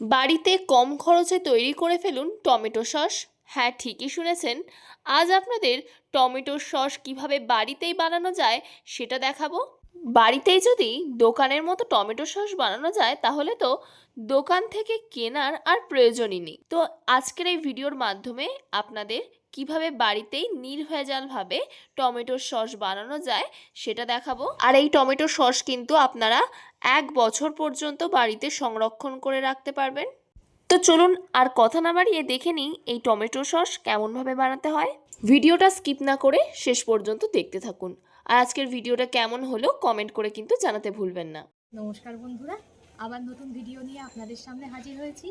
বাড়িতে কম খরচে তৈরি করে ফেলুন টমেটো সস। হ্যাঁ ঠিকই শুনেছেন। আজ আপনাদের টমেটো সস কীভাবে বাড়িতেই বানানো যায় সেটা দেখাবো। বাড়িতেই যদি দোকানের মতো টমেটো সস বানানো যায়, তাহলে তো দোকান থেকে কেনার আর প্রয়োজনই নেই। তো আজকের এই ভিডিওর মাধ্যমে আপনাদের কীভাবে বাড়িতেই নির্ভেজালভাবে টমেটোর সস বানানো যায় সেটা দেখাবো। আর এই টমেটো সস কিন্তু আপনারা এক বছর পর্যন্ত বাড়িতে সংরক্ষণ করে রাখতে পারবেন। তো চলুন আর কথা না বাড়িয়ে দেখে নিই এই টমেটো সস কেমনভাবে বানাতে হয়। ভিডিওটা স্কিপ না করে শেষ পর্যন্ত দেখতে থাকুন। আর আজকের ভিডিওটা কেমন হলো কমেন্ট করে কিন্তু জানাতে ভুলবেন না। নমস্কার বন্ধুরা আবার নতুন ভিডিও নিয়ে আপনাদের সামনে হাজির হয়েছি।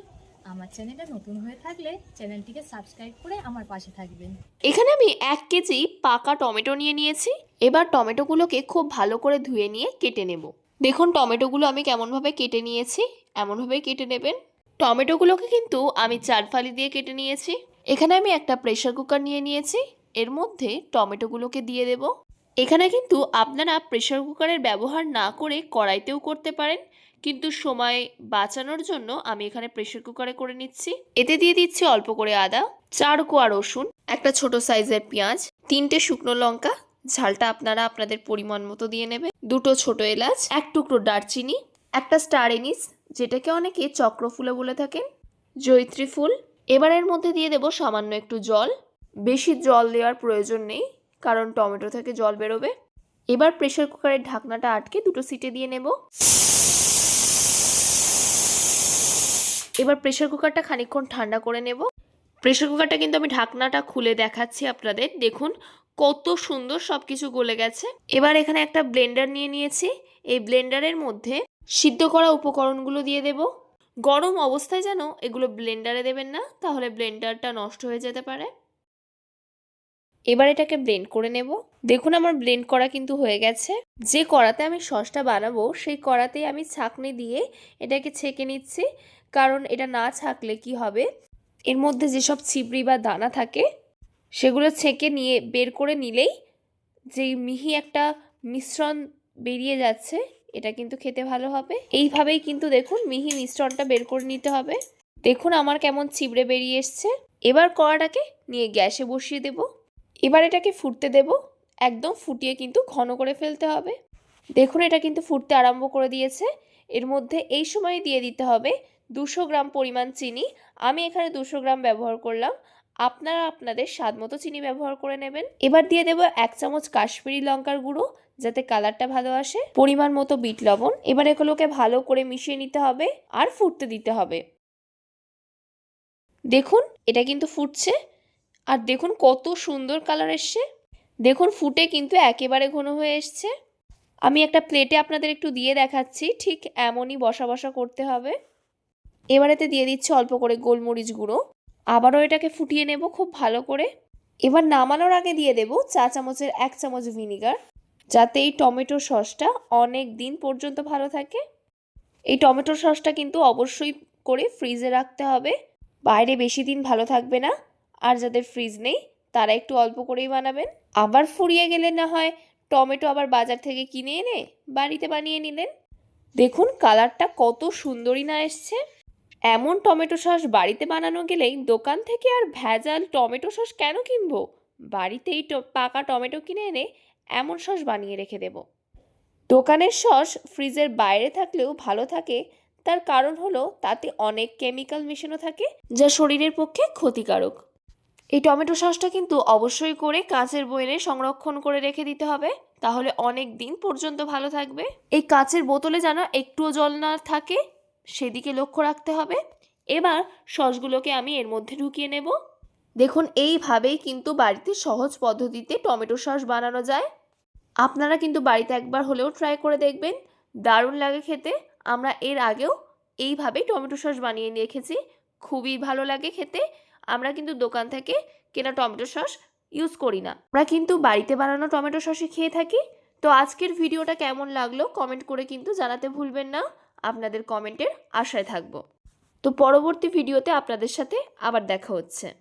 আমার চ্যানেলটা নতুন হয়ে থাকলে চ্যানেলটিকে সাবস্ক্রাইব করে আমার পাশে থাকবেন। এখানে আমি এক কেজি পাকা টমেটো নিয়ে নিয়েছি। এবার টমেটোগুলোকে খুব ভালো করে ধুয়ে নিয়ে কেটে নেব। দেখুন, টমেটোগুলো আমি কেমনভাবে কেটে নিয়েছি। এমনভাবে কেটে নেবেন। টমেটোগুলোকে কিন্তু আমি চার ফালি দিয়ে কেটে নিয়েছি। এখানে আমি একটা প্রেশার কুকার নিয়ে নিয়েছি। এর মধ্যে টমেটোগুলোকে দিয়ে দেব। এখানে কিন্তু আপনারা প্রেশার কুকারের ব্যবহার না করে কড়াইতেও করতে পারেন, কিন্তু সময় বাঁচানোর জন্য আমি এখানে প্রেশার কুকারে করে নিচ্ছি। এতে দিয়ে দিচ্ছি অল্প করে আদা, চার কোয়া রসুন, একটা ছোট সাইজের পেঁয়াজ, তিনটে শুকনো লঙ্কা ঝালটা আপনারা আপনাদের পরিমাণ মতো দিয়ে নেবে দুটো ছোট এলাচ, এক টুকরো দারচিনি, একটা স্টার এনিস, যেটাকে অনেকে চক্রফুলে বলে থাকেন জৈত্রী ফুল। এবার এর মধ্যে দিয়ে দেব সামান্য একটু জল। বেশি জল দেওয়ার প্রয়োজন নেই, কারণ টমেটো থেকে জল বেরোবে। এবার প্রেশার কুকারের ঢাকনাটা আটকে দুটো সিটে দিয়ে নেব। এবার প্রেশার কুকারটা খানিকক্ষণ ঠান্ডা করে নেব। প্রেশার কুকারটা কিন্তু আমি ঢাকনাটা খুলে দেখাচ্ছি আপনাদের। দেখুন কত সুন্দর সব কিছু গলে গেছে। এবার এখানে একটা ব্লেন্ডার নিয়ে নিয়েছি। এই ব্লেন্ডারের মধ্যে সিদ্ধ করা উপকরণগুলো দিয়ে দেব। গরম অবস্থায় যেন এগুলো ব্লেন্ডারে দেবেন না, তাহলে ব্লেন্ডারটা নষ্ট হয়ে যেতে পারে। এবার এটাকে ব্লেন্ড করে নেব। দেখুন আমার ব্লেন্ড করা কিন্তু হয়ে গেছে। যে কড়াতে আমি সসটা বানাবো, সেই কড়াতেই আমি ছাঁকনি দিয়ে এটাকে ছেঁকে নিচ্ছি। কারণ এটা না ছাকলে কি হবে? এর মধ্যে যেসব ছিবড়ি বা দানা থাকে সেগুলো ছেঁকে নিয়ে, বের করে নিলেই যেই মিহি একটা মিশ্রণ বেরিয়ে যাচ্ছে, এটা কিন্তু খেতে ভালো হবে। এইভাবেই কিন্তু দেখুন মিহি মিশ্রণটা বের করে নিতে হবে। দেখুন আমার কেমন ছিবড়ে বেরিয়ে এসছে। এবার কড়াটাকে নিয়ে গ্যাসে বসিয়ে দেব। এবার এটাকে ফুটতে দেব। একদম ফুটিয়ে কিন্তু ঘন করে ফেলতে হবে। দেখুন এটা কিন্তু ফুটতে আরম্ভ করে দিয়েছে। এর মধ্যে এই সময় দিয়ে দিতে হবে দুশো গ্রাম পরিমাণ চিনি। আমি এখানে দুশো গ্রাম ব্যবহার করলাম। আপনারা আপনাদের স্বাদ মতো চিনি ব্যবহার করে নেবেন। এবার দিয়ে দেবো এক চামচ কাশ্মীরি লঙ্কার গুঁড়ো, যাতে কালারটা ভালো আসে। পরিমাণ মতো বিট লবণ। এবার এগুলোকে ভালো করে মিশিয়ে নিতে হবে আর ফুটতে দিতে হবে। দেখুন, এটা কিন্তু ফুটছে। আর দেখুন কত সুন্দর কালার এসছে। দেখুন, ফুটে কিন্তু একেবারে ঘন হয়ে এসছে। আমি একটা প্লেটে আপনাদের একটু দিয়ে দেখাচ্ছি। ঠিক এমনই বসা বসা করতে হবে। এবারেতে দিয়ে দিচ্ছি অল্প করে গোলমরিচ গুঁড়ো। আবারও এটাকে ফুটিয়ে নেব খুব ভালো করে। এবার নামানোর আগে দিয়ে দেব চা চামচের এক চামচ ভিনিগার, যাতে এই টমেটো সসটা অনেক দিন পর্যন্ত ভালো থাকে। এই টমেটো সসটা কিন্তু অবশ্যই করে ফ্রিজে রাখতে হবে। বাইরে বেশি দিন ভালো থাকবে না, আর যাদের ফ্রিজ নেই, তারা একটু অল্প করেই বানাবেন। আবার ফুরিয়ে গেলে না হয় টমেটো আবার বাজার থেকে কিনে এনে বাড়িতে বানিয়ে নিলেন। দেখুন, কালারটা কত সুন্দরই না এসছে। এমন টমেটো সস বাড়িতে বানানো গেলেই দোকান থেকে আর ভেজাল টমেটো সস কেন কিনবো? বাড়িতেই পাকা টমেটো কিনে এনে এমন সস বানিয়ে রেখে দেব। দোকানের সস ফ্রিজের বাইরে থাকলেও ভালো থাকে, তার কারণ হলো তাতে অনেক কেমিক্যাল মেশানো থাকে, যা শরীরের পক্ষে ক্ষতিকারক। এই টমেটো সসটা কিন্তু অবশ্যই করে কাঁচের বয়নে সংরক্ষণ করে রেখে দিতে হবে, তাহলে অনেক দিন পর্যন্ত ভালো থাকবে। এই কাঁচের বোতলে যেন একটুও জল না থাকে সেদিকে লক্ষ্য রাখতে হবে। এবার সসগুলোকে আমি এর মধ্যে ঢুকিয়ে নেব। দেখুন, এইভাবেই কিন্তু বাড়িতে সহজ পদ্ধতিতে টমেটো সস বানানো যায়। আপনারা কিন্তু বাড়িতে একবার হলেও ট্রাই করে দেখবেন। দারুণ লাগে খেতে। আমরা এর আগেও এইভাবেই টমেটো সস বানিয়ে নিয়ে রেখেছি খুবই ভালো লাগে খেতে। আমরা কিন্তু দোকান থেকে কেনা টমেটো সস ইউজ করি না। আমরা কিন্তু বাড়িতে বানানো টমেটো সসই খেয়ে থাকি। তো আজকের ভিডিওটা কেমন লাগল কমেন্ট করে কিন্তু জানাতে ভুলবেন না। আপনাদের কমেন্টের আশায় থাকব। তো পরবর্তী ভিডিওতে আপনাদের সাথে আবার দেখা হচ্ছে।